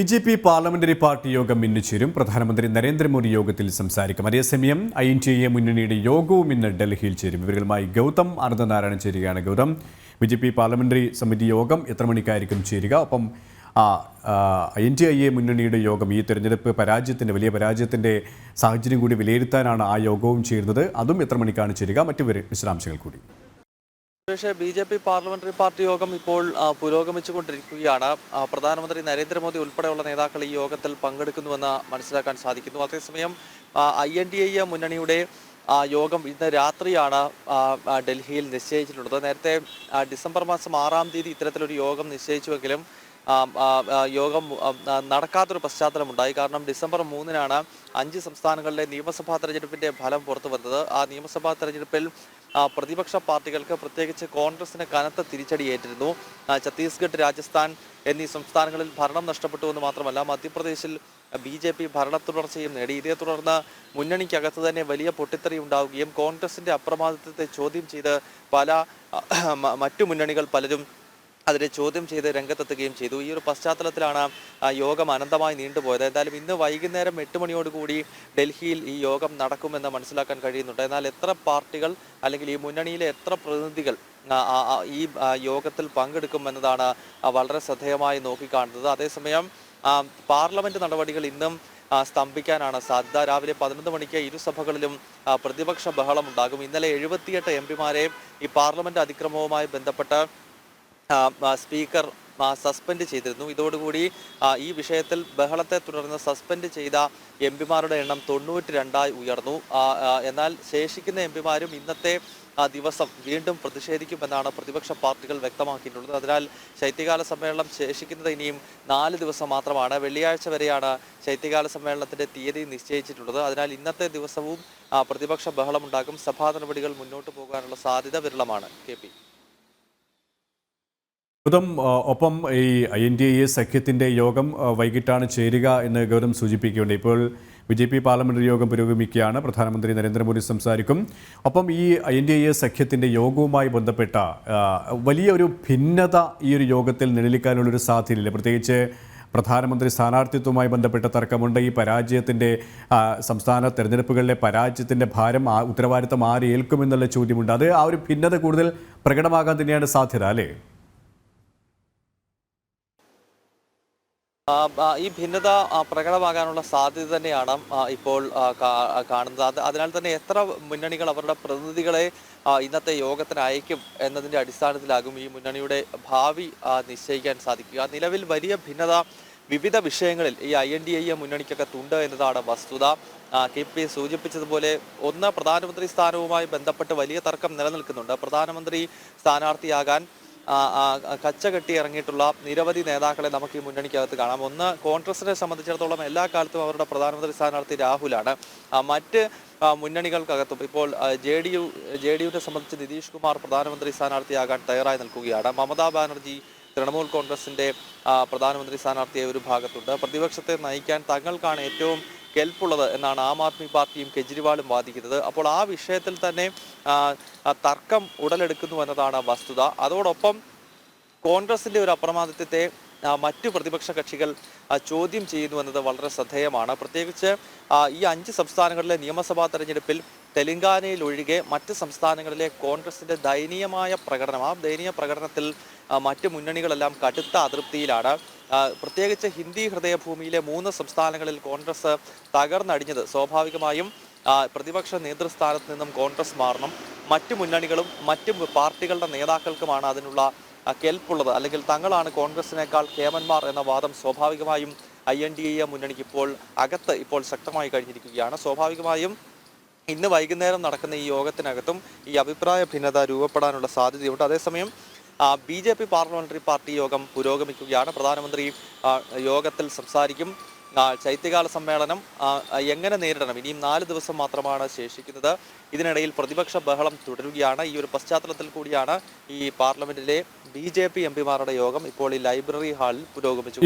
B J P parliamentary party യോഗം ഇന്ന് ചേരും. പ്രധാനമന്ത്രി നരേന്ദ്രമോദി യോഗത്തിൽ സംസാരിക്കും. അതേസമയം ഐ എൻ ടി എ മുന്നണിയുടെ യോഗവും ഇന്ന് ഡൽഹിയിൽ ചേരും. ഇവരുമായി ഗൗതം അനന്തനാരായണൻ ചേരുകയാണ്. Gautham B J P parliamentary സമിതി യോഗം എത്ര മണിക്കായിരിക്കും ചേരുക? ഒപ്പം I N D I A മുന്നണിയുടെ യോഗം ഈ തെരഞ്ഞെടുപ്പ് പരാജയത്തിന്റെ വലിയ പരാജയത്തിന്റെ സാഹചര്യം കൂടി വിലയിരുത്താനാണ് ആ യോഗവും ചേരുന്നത്. അതും എത്ര മണിക്കാണ് ചേരുക? മറ്റു വിശദാംശങ്ങൾ കൂടി. പക്ഷേ B J P parliamentary party യോഗം ഇപ്പോൾ പുരോഗമിച്ചുകൊണ്ടിരിക്കുകയാണ്. പ്രധാനമന്ത്രി നരേന്ദ്രമോദി ഉൾപ്പെടെയുള്ള നേതാക്കൾ ഈ യോഗത്തിൽ പങ്കെടുക്കുന്നുവെന്ന് മനസ്സിലാക്കാൻ സാധിക്കുന്നു. അതേസമയം ഐ എൻ ഡി യോഗം മുന്നണിയുടെ യോഗം ഇന്ന് രാത്രിയാണ് ഡൽഹിയിൽ നിശ്ചയിച്ചിട്ടുള്ളത്. നേരത്തെ ഡിസംബർ മാസം ആറാം തീയതി ഇത്തരത്തിലൊരു യോഗം നിശ്ചയിച്ചുവെങ്കിലും യോഗം നടക്കാത്തൊരു പശ്ചാത്തലമുണ്ടായി. കാരണം ഡിസംബർ മൂന്നിനാണ് അഞ്ച് സംസ്ഥാനങ്ങളിലെ നിയമസഭാ തെരഞ്ഞെടുപ്പിന്റെ ഫലം പുറത്തു വന്നത് ആ നിയമസഭാ തെരഞ്ഞെടുപ്പിൽ പ്രതിപക്ഷ പാർട്ടികൾക്ക് പ്രത്യേകിച്ച് കോൺഗ്രസിന് കനത്ത തിരിച്ചടിയേറ്റിരുന്നു ഛത്തീസ്ഗഡ് രാജസ്ഥാൻ എന്നീ സംസ്ഥാനങ്ങളിൽ ഭരണം നഷ്ടപ്പെട്ടു എന്ന് മാത്രമല്ല മധ്യപ്രദേശിൽ ബി ജെ പി ഭരണ തുടർച്ചയും നേടി. ഇതേ തുടർന്ന് മുന്നണിക്കകത്ത് തന്നെ വലിയ പൊട്ടിത്തെറി ഉണ്ടാവുകയും കോൺഗ്രസിന്റെ അപ്രമാദിത്വത്തെ ചോദ്യം ചെയ്ത് പല മറ്റു മുന്നണികൾ പലരും അതിനെ ചോദ്യം ചെയ്ത് രംഗത്തെത്തുകയും ചെയ്തു. ഈ ഒരു പശ്ചാത്തലത്തിലാണ് യോഗം അനന്തമായി നീണ്ടുപോയത്. എന്തായാലും ഇന്ന് വൈകുന്നേരം എട്ട് മണിയോടുകൂടി ഡൽഹിയിൽ ഈ യോഗം നടക്കുമെന്ന് മനസ്സിലാക്കാൻ കഴിയുന്നുണ്ട്. എന്നാൽ എത്ര പാർട്ടികൾ അല്ലെങ്കിൽ ഈ മുന്നണിയിലെ എത്ര പ്രതിനിധികൾ ഈ യോഗത്തിൽ പങ്കെടുക്കുമെന്നതാണ് വളരെ ശ്രദ്ധേയമായി നോക്കിക്കാണുന്നത്. അതേസമയം പാർലമെന്റ് നടപടികൾ ഇന്നും സ്തംഭിക്കാനാണ് സാധ്യത. രാവിലെ പതിനൊന്ന് മണിക്ക് ഇരുസഭകളിലും പ്രതിപക്ഷ ബഹളം ഉണ്ടാകും. ഇന്നലെ എഴുപത്തിയെട്ട് എം പിമാരെ ഈ പാർലമെന്റ് അതിക്രമവുമായി ബന്ധപ്പെട്ട് സ്പീക്കർ സസ്പെൻഡ് ചെയ്തിരുന്നു. ഇതോടുകൂടി ഈ വിഷയത്തിൽ ബഹളത്തെ തുടർന്ന് സസ്പെൻഡ് ചെയ്ത എം പിമാരുടെ എണ്ണം തൊണ്ണൂറ്റി രണ്ടായി ഉയർന്നു എന്നാൽ ശേഷിക്കുന്ന എം പിമാരും ഇന്നത്തെ ദിവസം വീണ്ടും പ്രതിഷേധിക്കുമെന്നാണ് പ്രതിപക്ഷ പാർട്ടികൾ വ്യക്തമാക്കിയിട്ടുള്ളത്. അതിനാൽ ശൈത്യകാല സമ്മേളനം ശേഷിക്കുന്നത് ഇനിയും നാല് ദിവസം മാത്രമാണ്. വെള്ളിയാഴ്ച വരെയാണ് ശൈത്യകാല സമ്മേളനത്തിന്റെ തീയതി നിശ്ചയിച്ചിട്ടുള്ളത്. അതിനാൽ ഇന്നത്തെ ദിവസവും പ്രതിപക്ഷ ബഹളമുണ്ടാകും. സഭാ നടപടികൾ മുന്നോട്ട് പോകാനുള്ള സാധ്യത വിരളമാണ്. കെ പി ഒപ്പം ഈ ഐ എൻ ഡി എ സഖ്യത്തിന്റെ യോഗം വൈകിട്ടാണ് ചേരുക എന്ന് ഗൗരവം സൂചിപ്പിക്കുകയുണ്ട്. ഇപ്പോൾ ബി ജെ പി പാർലമെന്ററി യോഗം പുരോഗമിക്കുകയാണ്. പ്രധാനമന്ത്രി നരേന്ദ്രമോദി സംസാരിക്കും. ഒപ്പം ഈ ഐ എൻ ഡി എ സഖ്യത്തിന്റെ യോഗവുമായി ബന്ധപ്പെട്ട വലിയ വലിയൊരു ഭിന്നത ഈ ഒരു യോഗത്തിൽ നിഴലിക്കാനുള്ളൊരു സാധ്യതയില്ല. പ്രത്യേകിച്ച് പ്രധാനമന്ത്രി സ്ഥാനാർത്ഥിത്വവുമായി ബന്ധപ്പെട്ട തർക്കമുണ്ട്. ഈ പരാജയത്തിന്റെ സംസ്ഥാന തെരഞ്ഞെടുപ്പുകളിലെ പരാജയത്തിന്റെ ഭാരം ഉത്തരവാദിത്തം ആരേൽക്കുമെന്നുള്ള ചോദ്യമുണ്ട്. അത് ആ ഒരു ഭിന്നത കൂടുതൽ പ്രകടമാകാൻ തന്നെയാണ് സാധ്യത അല്ലേ ആ, ആ, ഈ ഭിന്നത പ്രകടമാകാനുള്ള സാധ്യത തന്നെയാണ് ഇപ്പോൾ കാണുന്നത്. അത് അതിനാൽ തന്നെ എത്ര മുന്നണികൾ അവരുടെ പ്രതിനിധികളെ ഇന്നത്തെ യോഗത്തിന് അയക്കും എന്നതിന്റെ അടിസ്ഥാനത്തിലാകും ഈ മുന്നണിയുടെ ഭാവി നിശ്ചയിക്കാൻ സാധിക്കുക. നിലവിൽ വലിയ ഭിന്നത വിവിധ വിഷയങ്ങളിൽ ഈ I N D I A മുന്നണിക്കൊക്കെ തുണ്ട് എന്നതാണ് വസ്തുത. കെ പി സൂചിപ്പിച്ചതുപോലെ ഒന്ന് പ്രധാനമന്ത്രി സ്ഥാനവുമായി ബന്ധപ്പെട്ട് വലിയ തർക്കം നിലനിൽക്കുന്നുണ്ട്. പ്രധാനമന്ത്രി സ്ഥാനാർത്ഥിയാകാൻ കച്ച കെട്ടി ഇറങ്ങിയിട്ടുള്ള നിരവധി നേതാക്കളെ നമുക്ക് ഈ മുന്നണിക്കകത്ത് കാണാം. ഒന്ന് കോൺഗ്രസിനെ സംബന്ധിച്ചിടത്തോളം എല്ലാ കാലത്തും അവരുടെ പ്രധാനമന്ത്രി സ്ഥാനാർത്ഥി രാഹുലാണ്. മറ്റ് മുന്നണികൾക്കകത്തും ഇപ്പോൾ J D U J D യുവിനെ സംബന്ധിച്ച് നിതീഷ് കുമാർ പ്രധാനമന്ത്രി സ്ഥാനാർത്ഥിയാകാൻ തയ്യാറായി നിൽക്കുകയാണ്. മമതാ ബാനർജി തൃണമൂൽ കോൺഗ്രസിന്റെ പ്രധാനമന്ത്രി സ്ഥാനാർത്ഥിയായ ഒരു ഭാഗത്തുണ്ട്. പ്രതിപക്ഷത്തെ നയിക്കാൻ തങ്ങൾക്കാണ് ഏറ്റവും കെൽപ്പുള്ളത് എന്നാണ് ആം ആദ്മി പാർട്ടിയും കെജ്രിവാളും വാദിക്കുന്നത്. അപ്പോൾ ആ വിഷയത്തിൽ തന്നെ തർക്കം ഉടലെടുക്കുന്നു എന്നതാണ് വസ്തുത. അതോടൊപ്പം കോൺഗ്രസിന്റെ ഒരു അപ്രമാദിത്വത്തെ മറ്റു പ്രതിപക്ഷ കക്ഷികൾ ചോദ്യം ചെയ്യുന്നു എന്നത് വളരെ ശ്രദ്ധേയമാണ്. പ്രത്യേകിച്ച് ഈ അഞ്ച് സംസ്ഥാനങ്ങളിലെ നിയമസഭാ തെരഞ്ഞെടുപ്പിൽ തെലങ്കാനയിൽ ഒഴികെ മറ്റ് സംസ്ഥാനങ്ങളിലെ കോൺഗ്രസിന്റെ ദയനീയമായ പ്രകടനം ആ ദയനീയ പ്രകടനത്തിൽ മറ്റ് മുന്നണികളെല്ലാം കടുത്ത അതൃപ്തിയിലാണ്. പ്രത്യേകിച്ച് ഹിന്ദി ഹൃദയഭൂമിയിലെ മൂന്ന് സംസ്ഥാനങ്ങളിൽ കോൺഗ്രസ് തകർന്നടിഞ്ഞത്. സ്വാഭാവികമായും പ്രതിപക്ഷ നേതൃസ്ഥാനത്ത് നിന്നും കോൺഗ്രസ് മാറണം. മറ്റു മുന്നണികളും മറ്റു പാർട്ടികളുടെ നേതാക്കൾക്കുമാണ് അതിനുള്ള കെൽപ്പുള്ളത്. അല്ലെങ്കിൽ തങ്ങളാണ് കോൺഗ്രസിനേക്കാൾ കേമന്മാർ എന്ന വാദം സ്വാഭാവികമായും ഐ എൻ ഡി എ മുന്നണിക്ക് ഇപ്പോൾ അകത്ത് ഇപ്പോൾ ശക്തമായി കഴിഞ്ഞിരിക്കുകയാണ്. സ്വാഭാവികമായും ഇന്ന് വൈകുന്നേരം നടക്കുന്ന ഈ യോഗത്തിനകത്തും ഈ അഭിപ്രായ ഭിന്നത രൂപപ്പെടാനുള്ള സാധ്യതയുണ്ട്. അതേസമയം B J P parliamentary party യോഗം പുരോഗമിക്കുകയാണ്. പ്രധാനമന്ത്രി യോഗത്തിൽ സംസാരിക്കും. ശൈത്യകാല സമ്മേളനം എങ്ങനെ നേരിടണം? ഇനിയും നാല് ദിവസം മാത്രമാണ് ശേഷിക്കുന്നത്. ഇതിനിടയിൽ പ്രതിപക്ഷ ബഹളം തുടരുകയാണ്. ഈ ഒരു പശ്ചാത്തലത്തിൽ കൂടിയാണ് ഈ പാർലമെന്റിലെ ബി ജെ പി എം പിമാരുടെ യോഗം ഇപ്പോൾ ഈ ലൈബ്രറി ഹാളിൽ പുരോഗമിച്ചു